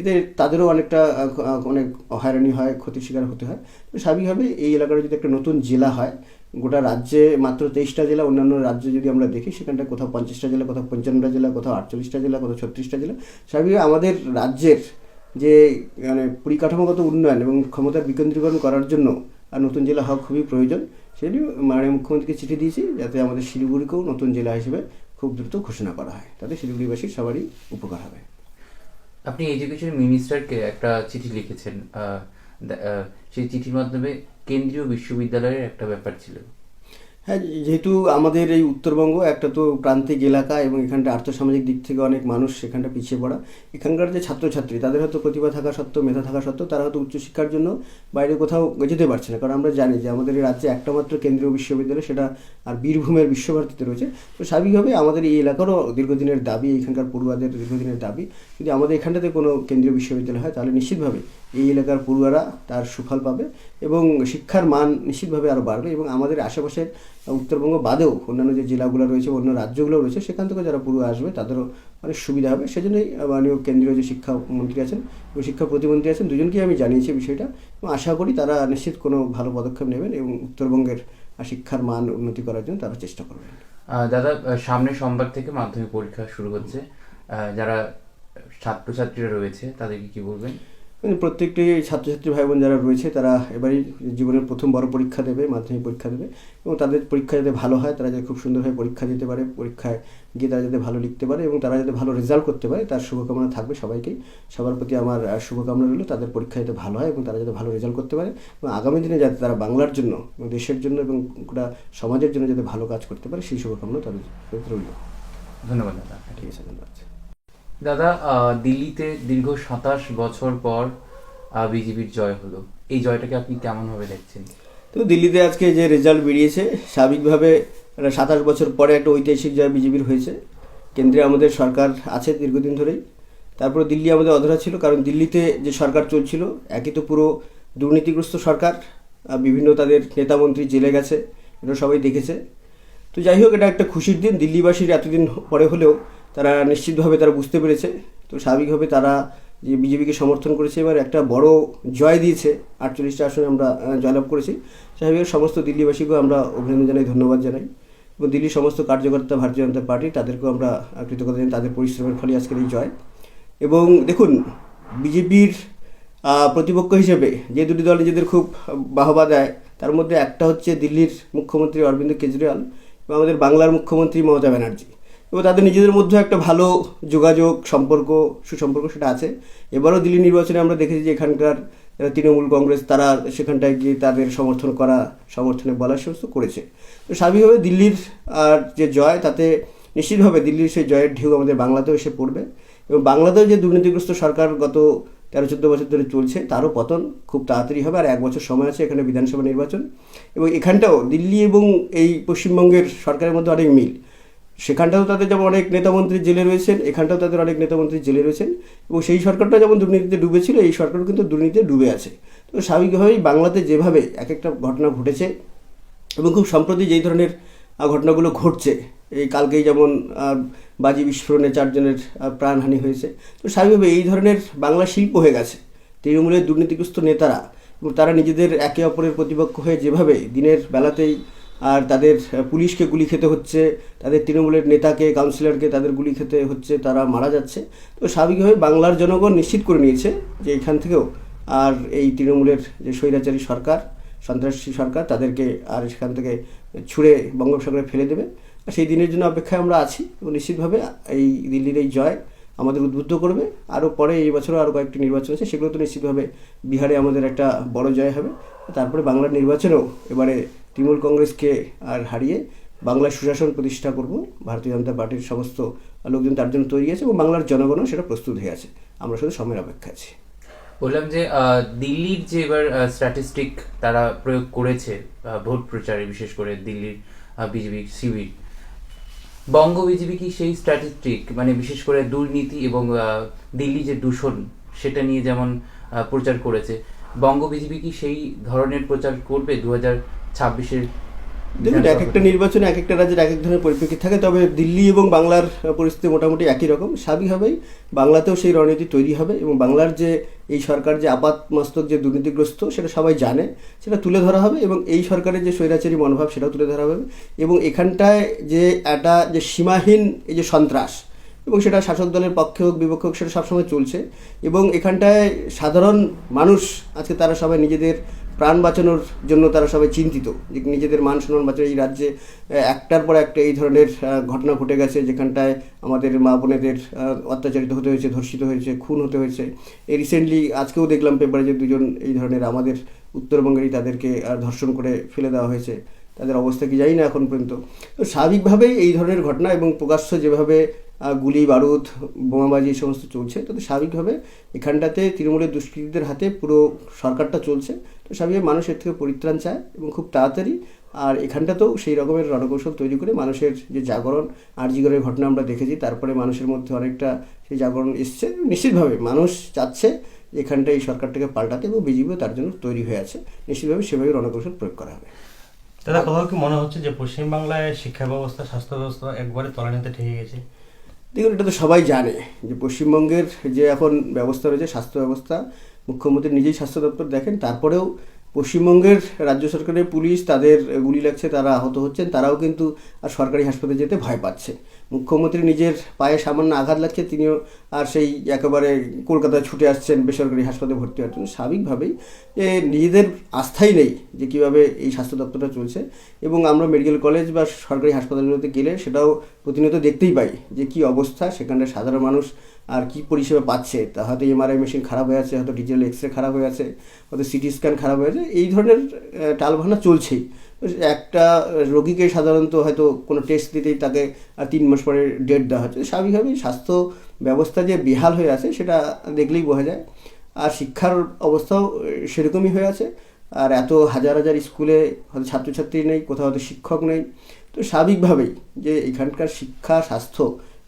এতে তাদেরও অনেকটা অনেক হয়রানি হয়, ক্ষতির শিকার হতে হয়। তো স্বাভাবিকভাবে এই এলাকাটা যদি একটা নতুন জেলা হয়, গোটা রাজ্যে মাত্র তেইশটা জেলা, অন্যান্য রাজ্যে যদি আমরা দেখি সেখানটা কোথাও পঞ্চাশটা জেলা, কোথাও পঞ্চান্নটা জেলা, কোথাও আটচল্লিশটা জেলা, কোথাও ছত্রিশটা জেলা স্বাভাবিকভাবে আমাদের রাজ্যের যে মানে পরিকাঠামোগত উন্নয়ন এবং ক্ষমতার বিকেন্দ্রীকরণ করার জন্য আর নতুন জেলা হওয়া খুবই প্রয়োজন সেটি মাননীয় মুখ্যমন্ত্রীকে চিঠি দিয়েছি, যাতে আমাদের শিলিগুড়িকেও নতুন জেলা হিসেবে খুব দ্রুত ঘোষণা করা হয়। তাতে শিলিগুড়িবাসীর সবারই উপকার হবে। আপনি এডুকেশন মিনিস্টারকে একটা চিঠি লিখেছেন সেই চিঠির মাধ্যমে কেন্দ্রীয় বিশ্ববিদ্যালয়ের একটা ব্যাপার ছিল। হ্যাঁ যেহেতু আমাদের এই উত্তরবঙ্গ একটা তো প্রান্তিক এলাকা এবং এখানটা আর্থসামাজিক দিক থেকে অনেক মানুষ সেখানটা পিছিয়ে পড়া। এখানকার যে ছাত্রছাত্রী, তাদের হয়তো প্রতিভা থাকা সত্ত্বেও, মেধা থাকা সত্ত্বেও তারা হয়তো উচ্চশিক্ষার জন্য বাইরে কোথাও যেতে পারছে না। কারণ আমরা জানি যে আমাদের এই রাজ্যে একটা মাত্র কেন্দ্রীয় বিশ্ববিদ্যালয়, সেটা আর বীরভূমের বিশ্বভারতীতে রয়েছে। তো স্বাভাবিকভাবে আমাদের এই এলাকারও দীর্ঘদিনের দাবি, এখানকার পড়ুয়াদের দীর্ঘদিনের দাবি, যদি আমাদের এখানটাতে কোনো কেন্দ্রীয় বিশ্ববিদ্যালয় হয়, তাহলে নিশ্চিতভাবে এই এলাকার পড়ুয়ারা তার সুফল পাবে এবং শিক্ষার মান নিশ্চিতভাবে আরও বাড়বে এবং আমাদের আশেপাশের উত্তরবঙ্গ বাদেও অন্যান্য যে জেলাগুলো রয়েছে অন্য রাজ্যগুলো রয়েছে সেখান থেকে যারা পড়ুয়া আসবে তাদেরও অনেক সুবিধা হবে। সেজন্যই মাননীয় কেন্দ্রীয় যে শিক্ষামন্ত্রী আছেন এবং শিক্ষা প্রতিমন্ত্রী আছেন দুজনকেই আমি জানিয়েছি বিষয়টা এবং আশা করি তারা নিশ্চিত কোনো ভালো পদক্ষেপ নেবেন এবং উত্তরবঙ্গের শিক্ষার মান উন্নতি করার জন্য তারা চেষ্টা করবেন। দাদা আহ, সামনের সোমবার থেকে মাধ্যমিক পরীক্ষা শুরু হচ্ছে। যারা ছাত্রছাত্রীরা রয়েছে তাদেরকে কি বলবেন? প্রত্যেকটি ছাত্রছাত্রী ভাই বোন যারা রয়েছে তারা এবারই জীবনের প্রথম বড় পরীক্ষা দেবে মাধ্যমিক পরীক্ষা দেবে এবং তাদের পরীক্ষা যাতে ভালো হয় তারা যাতে খুব সুন্দরভাবে পরীক্ষা দিতে পারে পরীক্ষায় গিয়ে তারা যাতে ভালো লিখতে পারে এবং তারা যাতে ভালো রেজাল্ট করতে পারে তার শুভকামনা থাকবে সবাইকেই। সবার প্রতি আমার শুভকামনা রইল তাদের পরীক্ষা যাতে ভালো হয় এবং তারা যাতে ভালো রেজাল্ট করতে পারে এবং আগামী দিনে যাতে তারা বাংলার জন্য দেশের জন্য এবং গোটা সমাজের জন্য যাতে ভালো কাজ করতে পারে সেই শুভকামনা তাদের রইল। ধন্যবাদ দাদা। ঠিক আছে ধন্যবাদ। দাদা দিল্লিতে দীর্ঘ সাতাশ বছর পর বিজেপির জয় হলো। এই জয়টাকে আপনি কেমনভাবে দেখছেন? তো দিল্লিতে আজকে যে রেজাল্ট বেরিয়েছে, স্বাভাবিকভাবে সাতাশ বছর পরে একটা ঐতিহাসিক জয় বিজেপির হয়েছে। কেন্দ্রে আমাদের সরকার আছে দীর্ঘদিন ধরেই। তারপরে দিল্লি আমাদের অধরা ছিল, কারণ দিল্লিতে যে সরকার চলছিল, একই তো পুরো দুর্নীতিগ্রস্ত সরকার বিভিন্ন তাদের নেতামন্ত্রী জেলে গেছে এটা সবাই দেখেছে। তো যাই হোক, এটা একটা খুশির দিন। দিল্লিবাসীর এতদিন পরে হলেও তারা নিশ্চিতভাবে তারা বুঝতে পেরেছে। তো স্বাভাবিকভাবে তারা যে বিজেপিকে সমর্থন করেছে, এবার একটা বড় জয় দিয়েছে আটচল্লিশটা আসনে আমরা জয়লাভ করেছি। স্বাভাবিক সমস্ত দিল্লিবাসীকেও আমরা অভিনন্দন জানাই, ধন্যবাদ জানাই। এবং দিল্লির সমস্ত কার্যকর্তা ভারতীয় জনতা পার্টি, তাদেরকেও আমরা কৃতজ্ঞতা জানাই তাদের পরিশ্রমের ফলে আজকের এই জয়। এবং দেখুন, বিজেপির প্রতিপক্ষ হিসেবে যে দুটি দল নিজেদের খুব বাহবা দেয়, তার মধ্যে একটা হচ্ছে দিল্লির মুখ্যমন্ত্রী অরবিন্দ কেজরিওয়াল এবং আমাদের বাংলার মুখ্যমন্ত্রী মমতা ব্যানার্জি। এবং তাদের নিজেদের মধ্যে একটা ভালো যোগাযোগ, সম্পর্ক, সুসম্পর্ক সেটা আছে। এবারও দিল্লি নির্বাচনে আমরা দেখেছি যে এখানকার তৃণমূল কংগ্রেস তারা সেখানটায় গিয়ে তাদের সমর্থন করা, সমর্থনে বলা সমস্ত করেছে। তো স্বাভাবিকভাবে দিল্লির, আর যে জয়, তাতে নিশ্চিতভাবে দিল্লির সেই জয়ের ঢেউ আমাদের বাংলাতেও এসে পড়বে। এবং বাংলাতেও যে দুর্নীতিগ্রস্ত সরকার গত তেরো, চোদ্দ বছর ধরে চলছে, তারও পতন খুব তাড়াতাড়ি হবে। আর এক বছর সময় আছে এখানে বিধানসভা নির্বাচন। এবং এখানটাও দিল্লি এবং এই পশ্চিমবঙ্গের সরকারের মধ্যে অনেক মিল। সেখানটাও তাদের যেমন অনেক নেতামন্ত্রী জেলে রয়েছেন, এখানটাও তাদের অনেক নেতামন্ত্রী জেলে রয়েছেন এবং সেই সরকারটা যেমন দুর্নীতিতে ডুবেছিল, এই সরকারও কিন্তু দুর্নীতিতে ডুবে আছে। তো স্বাভাবিকভাবেই বাংলাতে যেভাবে এক একটা ঘটনা ঘটেছে এবং খুব সম্প্রতি যেই ধরনের ঘটনাগুলো ঘটছে, এই কালকেই যেমন বাজি বিস্ফোরণে চারজনের প্রাণহানি হয়েছে, তো স্বাভাবিকভাবে এই ধরনের বাংলা শিল্প হয়ে গেছে। তৃণমূলের দুর্নীতিগ্রস্ত নেতারা এবং তারা নিজেদের একে অপরের প্রতিপক্ষ হয়ে যেভাবে দিনের বেলাতেই আর তাদের পুলিশকে গুলি খেতে হচ্ছে, তাদের তৃণমূলের নেতাকে, কাউন্সিলরকে তাদের গুলি খেতে হচ্ছে, তারা মারা যাচ্ছে। তো স্বাভাবিকভাবে বাংলার জনগণ নিশ্চিত করে নিয়েছে যে এখান থেকেও আর এই তৃণমূলের যে স্বৈরাচারী সরকার, সন্ত্রাসী সরকার, তাদেরকে আর সেখান থেকে ছুঁড়ে বঙ্গোপসাগরে ফেলে দেবে। আর সেই দিনের জন্য অপেক্ষায় আমরা আছি এবং নিশ্চিতভাবে এই দিল্লির এই জয় আমাদের উদ্বুদ্ধ করবে। আরও পরে এই বছরও আরও কয়েকটি নির্বাচন আছে, সেগুলো তো নিশ্চিতভাবে বিহারে আমাদের একটা বড় জয় হবে। তারপরে বাংলার নির্বাচনেও এবারে তৃণমূল কংগ্রেসকে আর হারিয়ে বাংলায় সুশাসন প্রতিষ্ঠা করব। ভারতীয় জনতা পার্টির সমস্ত লোকজন তার জন্য তৈরি আছে এবং বাংলার জনগণও সেটা প্রস্তুত হয়ে আছে। আমরা শুধু সময়ের অপেক্ষা আছি। বললাম যে দিল্লির যে এবার স্ট্যাটিস্টিক তারা প্রয়োগ করেছে ভোট প্রচারে, বিশেষ করে দিল্লির বিজেপি শিবির। বঙ্গ বিজেপি কি সেই স্ট্যাটিস্টিক মানে বিশেষ করে দুর্নীতি এবং দিল্লি যে দূষণ, সেটা নিয়ে যেমন প্রচার করেছে, বঙ্গ বিজেপি কি সেই ধরনের প্রচার করবে? দু হাজার ছাব্বিশের দেখুন এক একটা নির্বাচনে এক একটা রাজ্যের এক এক ধরনের পরিপ্রেক্ষিত থাকে তবে দিল্লি এবং বাংলার পরিস্থিতি মোটামুটি একই রকম। স্বাভাবিকভাবেই বাংলাতেও সেই রণনীতি তৈরি হবে এবং বাংলার যে এই সরকার যে আপাত মস্তক যে দুর্নীতিগ্রস্ত সেটা সবাই জানে সেটা তুলে ধরা হবে এবং এই সরকারের যে স্বৈরাচারী মনোভাব সেটাও তুলে ধরা হবে এবং এখানটায় যে একটা যে সীমাহীন এই যে সন্ত্রাস এবং সেটা শাসক দলের পক্ষে হোক বিপক্ষে হোক সেটা সবসময় চলছে এবং এখানটায় সাধারণ মানুষ আজকে তারা সবাই নিজেদের প্রাণ বাঁচানোর জন্য তারা সবাই চিন্তিত, যে নিজেদের মান সম্মান বাঁচানো এই রাজ্যে একটার পর একটা এই ধরনের ঘটনা ঘটে গেছে যেখানটায় আমাদের মা বোনেদের অত্যাচারিত হতে হয়েছে, ধর্ষিত হয়েছে, খুন হতে হয়েছে। এই রিসেন্টলি আজকেও দেখলাম পেপারে যে দুজন এই ধরনের আমাদের উত্তরবঙ্গেরই তাদেরকে ধর্ষণ করে ফেলে দেওয়া হয়েছে। তাদের অবস্থা কি জানি না এখন পর্যন্ত। তো স্বাভাবিকভাবেই এই ধরনের ঘটনা এবং প্রকাশ্য যেভাবে গুলি, বারুদ, বোমাবাজি এই সমস্ত চলছে। তো স্বাভাবিকভাবে এখানটাতে তৃণমূলের দুষ্কৃতীদের হাতে পুরো সরকারটা চলছে। তো স্বাভাবিক মানুষ এর থেকে পরিত্রাণ চায় এবং খুব তাড়াতাড়ি। আর এখানটাতেও সেই রকমের রণকৌশল তৈরি করে মানুষের যে জাগরণ, আরজিগরের ঘটনা আমরা দেখেছি। তারপরে মানুষের মধ্যে অনেকটা সেই জাগরণ এসছে। নিশ্চিতভাবে মানুষ চাচ্ছে এখানটা এই সরকারটাকে পাল্টাতে এবং বিজেপিও তার জন্য তৈরি হয়ে আছে। নিশ্চিতভাবে সেভাবে রণকৌশল প্রয়োগ করা হবে। দাদা, কোথাও কি মনে হচ্ছে যে পশ্চিমবাংলায় শিক্ষা ব্যবস্থা, স্বাস্থ্য ব্যবস্থা একবারে তলানিতে ঠেকে গেছে? দেখুন, এটা তো সবাই জানে যে পশ্চিমবঙ্গের যে এখন ব্যবস্থা রয়েছে, স্বাস্থ্য ব্যবস্থা, মুখ্যমন্ত্রী নিজেই স্বাস্থ্য দপ্তর দেখেন, তারপরেও পশ্চিমবঙ্গের রাজ্য সরকারের পুলিশ তাদের গুলি লাগছে, তারা আহত হচ্ছেন, তারাও কিন্তু আর সরকারি হাসপাতালে যেতে ভয় পাচ্ছে। মুখ্যমন্ত্রী নিজের পায়ে সামান্য আঘাত লাগছে, তিনিও আর সেই একেবারে কলকাতায় ছুটে আসছেন বেসরকারি হাসপাতালে ভর্তি হওয়ার জন্য। স্বাভাবিকভাবেই যে নিজেদের আস্থাই নেই যে কীভাবে এই স্বাস্থ্য দপ্তরটা চলছে। এবং আমরা মেডিকেল কলেজ বা সরকারি হাসপাতালগুলোতে গেলে সেটাও প্রতিনিয়ত দেখতেই পাই যে কি অবস্থা সেখানে সাধারণ মানুষ আর কি পরিষেবা পাচ্ছে? তা হয়তো এমআরআই মেশিন খারাপ হয়ে আছে, হয়তো ডিজিটাল এক্স রে খারাপ হয়ে আছে, হয়তো সিটি স্ক্যান খারাপ হয়ে আছে, এই ধরনের টালভানা চলছেই। একটা রোগীকে সাধারণত হয়তো কোনো টেস্ট দিতেই তাকে তিন মাস পরে ডেট দেওয়া হচ্ছে। স্বাভাবিকভাবেই স্বাস্থ্য ব্যবস্থা যে বেহাল হয়ে আছে, সেটা দেখলেই বোঝা যায়। আর শিক্ষার অবস্থাও সেরকমই হয়ে আছে। আর এত হাজার হাজার স্কুলে হয়তো ছাত্রছাত্রী নেই, কোথাও হয়তো শিক্ষক নেই। তো স্বাভাবিকভাবেই যে এখানকার শিক্ষা, স্বাস্থ্য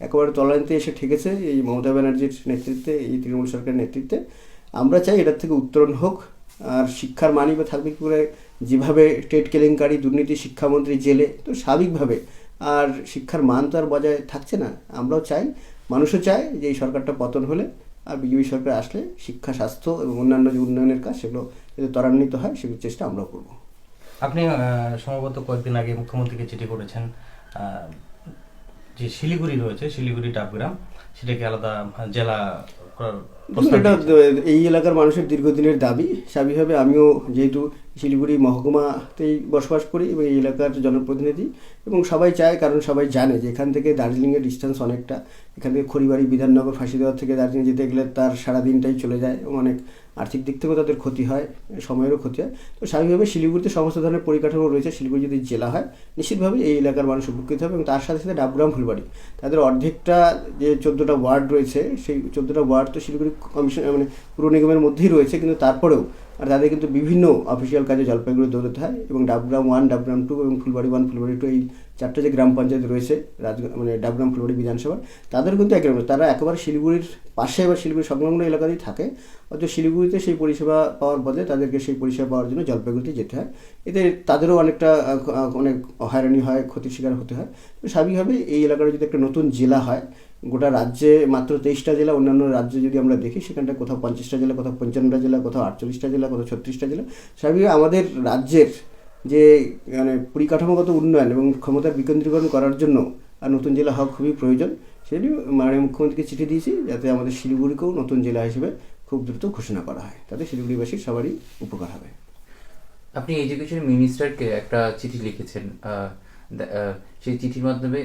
একেবারে তলানিতে এসে ঠেকেছে এই মমতা ব্যানার্জির নেতৃত্বে, এই তৃণমূল সরকারের নেতৃত্বে। আমরা চাই এটার থেকে উত্তরণ হোক। আর শিক্ষার মানি বা থাকবে কী করে? যেভাবে টেট কেলেঙ্কারি, দুর্নীতি, শিক্ষামন্ত্রী জেলে, তো স্বাভাবিকভাবে। আর শিক্ষার মান তো আর বজায় থাকছে না। আমরাও চাই, মানুষও চায় যে এই সরকারটা পতন হলে আর বিজেপি সরকার আসলে শিক্ষা, স্বাস্থ্য এবং অন্যান্য যে উন্নয়নের কাজ সেগুলো যাতে ত্বরান্বিত হয় সেগুলোর চেষ্টা আমরাও করব। আপনি সম্ভবত কয়েকদিন আগে মুখ্যমন্ত্রীকে চিঠি করেছেন। যে শিলিগুড়ি রয়েছে শিলিগুড়ি টাপগ্রাম সেটাকে আলাদা জেলা এটা এই এলাকার মানুষের দীর্ঘদিনের দাবি। স্বাভাবিকভাবে আমিও যেহেতু শিলিগুড়ি মহকুমাতেই বসবাস করি এবং এই এলাকার জনপ্রতিনিধি এবং সবাই চায় কারণ সবাই জানে যে এখান থেকে দার্জিলিংয়ের ডিস্টেন্স অনেকটা। এখান থেকে খড়িবাড়ি, বিধাননগর ফাঁসিদেওয়ার থেকে দার্জিলিং যেতে গেলে তার সারা দিনটাই চলে যায় অনেক আর্থিক দিক থেকেও তাদের ক্ষতি হয়, সময়েরও ক্ষতি হয়। তো স্বাভাবিকভাবে শিলিগুড়িতে সমস্ত ধরনের পরিকাঠামো রয়েছে, শিলিগুড়ি যদি জেলা হয়, নিশ্চিতভাবে এই এলাকার মানুষ উপকৃত হবে এবং তার সাথে সাথে ডাবগ্রাম ফুলবাড়ি। তাদের অর্ধেকটা যে চোদ্দোটা ওয়ার্ড রয়েছে, সেই চোদ্দোটা ওয়ার্ড তো শিলিগুড়ি কমিশন মানে পুর নিগমের মধ্যেই রয়েছে, কিন্তু তারপরেও আর তাদের কিন্তু বিভিন্ন অফিসিয়াল কাজে জলপাইগুড়ি দৌড়তে হয় এবং ডাবগ্রাম ওয়ান ডাবগ্রাম টু এবং ফুলবাড়ি ওয়ান ফুলবাড়ি টু এই চারটে যে গ্রাম পঞ্চায়েত রয়েছে, রাজ মানে ডাবগ্রাম, ফুলবাড়ি বিধানসভা তাদের কিন্তু একই রকম তারা একেবারে শিলিগুড়ির পাশে বা শিলিগুড়ি সংলগ্ন এলাকাতেই থাকে। অথচ শিলিগুড়িতে সেই পরিষেবা পাওয়ার বদলে তাদেরকে সেই পরিষেবা পাওয়ার জন্য জলপাইগুড়িতে যেতে হয়। এতে তাদেরও অনেকটা, অনেক হয়রানি হয়, ক্ষতির শিকার হতে হয়। স্বাভাবিকভাবে এই এলাকার যদি একটা নতুন জেলা হয় গোটা রাজ্যে মাত্র তেইশটা জেলা, অন্যান্য রাজ্যে যদি আমরা দেখি, সেখানটা কোথাও পঞ্চাশটা জেলা, কোথাও পঞ্চান্নটা জেলা, কোথাও আটচল্লিশটা জেলা, কোথাও ছত্রিশটা জেলা। স্বাভাবিক আমাদের রাজ্যের যে মানে পরিকাঠামোগত উন্নয়ন এবং ক্ষমতার বিকেন্দ্রীকরণ করার জন্য আর নতুন জেলা হওয়া খুবই প্রয়োজন সেটি মাননীয় মুখ্যমন্ত্রীকে চিঠি দিয়েছি যাতে আমাদের শিলিগুড়িকেও নতুন জেলা হিসেবে খুব দ্রুত ঘোষণা করা হয়। তাতে শিলিগুড়িবাসীর সবারই উপকার হবে। আপনি এডুকেশন মিনিস্টারকে একটা চিঠি লিখেছেন সেই চিঠির মাধ্যমে